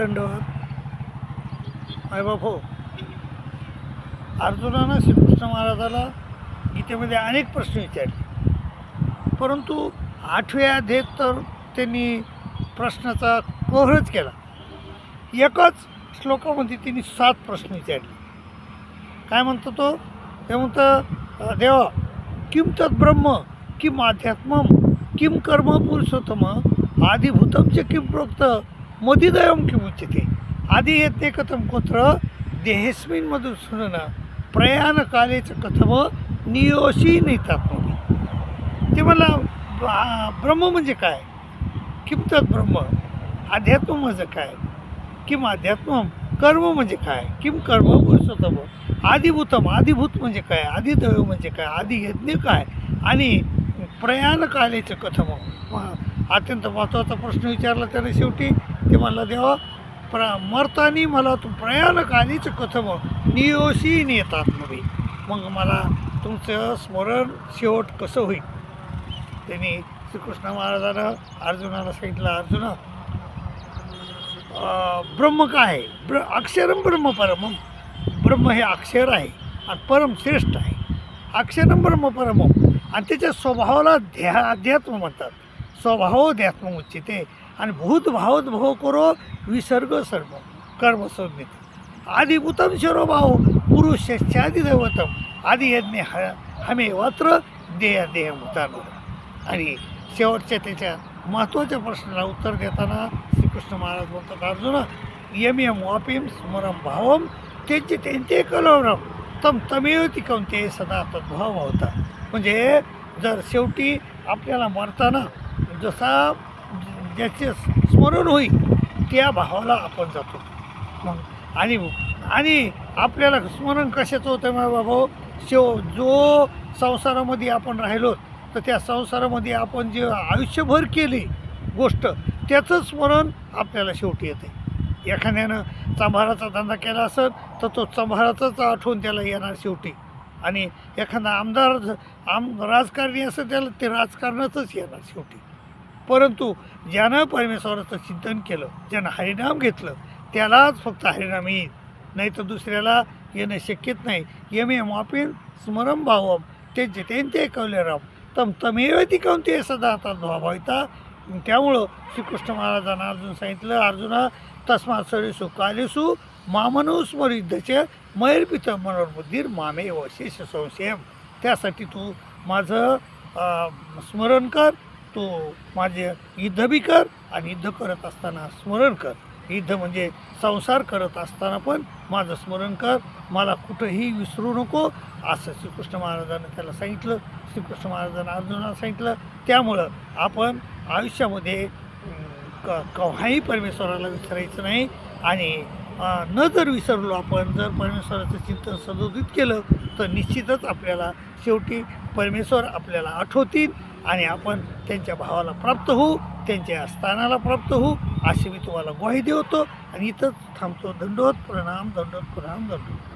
दंडवत मायबाप हो अर्जुनानं श्रीकृष्ण महाराजाला गीतेमध्ये अनेक प्रश्न विचारले. परंतु आठव्या देत तर त्यांनी प्रश्नाचा कोहरच केला. एकच श्लोकामध्ये त्यांनी सात प्रश्न विचारले. काय म्हणतो तो? ते म्हणतं देवा किम तत् ब्रह्म किम अध्यात्मम किम कर्म पुरुषोत्तम आदिभूतम किम प्रोक्त मदिदयम किम उच्यते आदि यज्ञ कथम कोत्र देहेस्मिन मधुर सुनन प्रयाण कालेच कथम नियोशी नेतात ते मला ब्रह्म म्हणजे काय? किमतात तत् ब्रह्म? अध्यात्म म्हणजे काय? किम अध्यात्म कर्म म्हणजे काय? किम कर्म? पुरुषोत्तम? आदिभूतम? आदिभूत म्हणजे काय? आदिदैव म्हणजे काय? आदि यज्ञ काय? आणि प्रयाण कालेचं कथम? अत्यंत महत्त्वाचा प्रश्न विचारला त्याने शेवटी. ते मला देवा प्र मरतानी मला तू प्रयाण कालीच कथम. नियोशी नेतात मध्ये मग मला तुमचं स्मरण शेवट कसं होईल? त्यांनी श्रीकृष्ण महाराजानं अर्जुनाला सांगितलं अर्जुना ब्रह्म काय आहे? ब्र अक्षरम ब्रह्म परमम ब्रह्म हे अक्षर आहे आणि परम श्रेष्ठ आहे. अक्षरम ब्रह्म परमम आणि त्याच्या स्वभावाला ध्या अध्यात्म म्हणतात. स्वभाव अध्यात्म उच्चिते. आणि भूत भावत भव करो विसर्ग सर्व कर्म संज्ञित आदिभूतम शिरोभाव पुरुषादी दैवतम आदि यज्ञ ह हमे वात्र देह देह भूतानवर आणि शेवटच्या त्याच्या महत्त्वाच्या प्रश्नाला उत्तर देताना श्रीकृष्ण महाराज बोलतात अर्जुन यम यम वापिम स्मरम भावम त्यांचे त्यांचे कलवरम. तम तमेव तिकवते सदा तद्भाव होता म्हणजे जर शेवटी आपल्याला मरताना जसा ज्याचे स्मरण होईल त्या भावाला आपण जातो. मग आणि आणि आपल्याला स्मरण कशाचं होतं मग बाबा? शेव जो संसारामध्ये आपण राहिलो तर त्या संसारामध्ये आपण जे आयुष्यभर केली गोष्ट त्याचं स्मरण आपल्याला शेवटी येते. एखाद्यानं चांभाराचा धंदा केला असेल तर तो चांभाराचाच आठवण त्याला येणार शेवटी. आणि एखादा आमदार आम राजकारणी असेल त्याला ते राजकारणाचंच येणार शेवटी. परंतु ज्यानं परमेश्वराचं चिंतन केलं ज्यानं हरिनाम घेतलं त्यालाच फक्त हरिनाम येईल. नाही तर दुसऱ्याला येणं शक्यच नाही. यमे मापिन स्मरम भावम त्यांचे त्यांचे कवलेराम तम तमेव ती ते सदा आता भाविता त्यामुळं श्रीकृष्ण महाराजांना अर्जुन सांगितलं अर्जुना तस्मा सरेसु कालेसु मामनु स्मरिद्धचे मैरपित मनोर्बुद्धीर मामे शेष संशयम. त्यासाठी तू माझं स्मरण कर. तू माझे युद्ध बी कर आणि युद्ध करत असताना स्मरण कर. युद्ध म्हणजे संसार करत असताना पण माझं स्मरण कर. मला कुठंही विसरू नको. असं श्रीकृष्ण महाराजांनी त्याला सांगितलं. श्रीकृष्ण महाराजांना अर्जुनाला सांगितलं. त्यामुळं आपण आयुष्यामध्ये क केव्हाही परमेश्वराला विसरायचं नाही. आणि न जर विसरलो आपण जर परमेश्वराचं चिंतन सदोदित केलं तर निश्चितच आपल्याला शेवटी परमेश्वर आपल्याला आठवतील. आणि आपण त्यांच्या भावाला प्राप्त होऊ त्यांच्या स्थानाला प्राप्त होऊ अशी मी तुम्हाला ग्वाही देवतो आणि इथंच थांबतो. दंडोत प्रणाम दंडोत प्रणाम दंडोत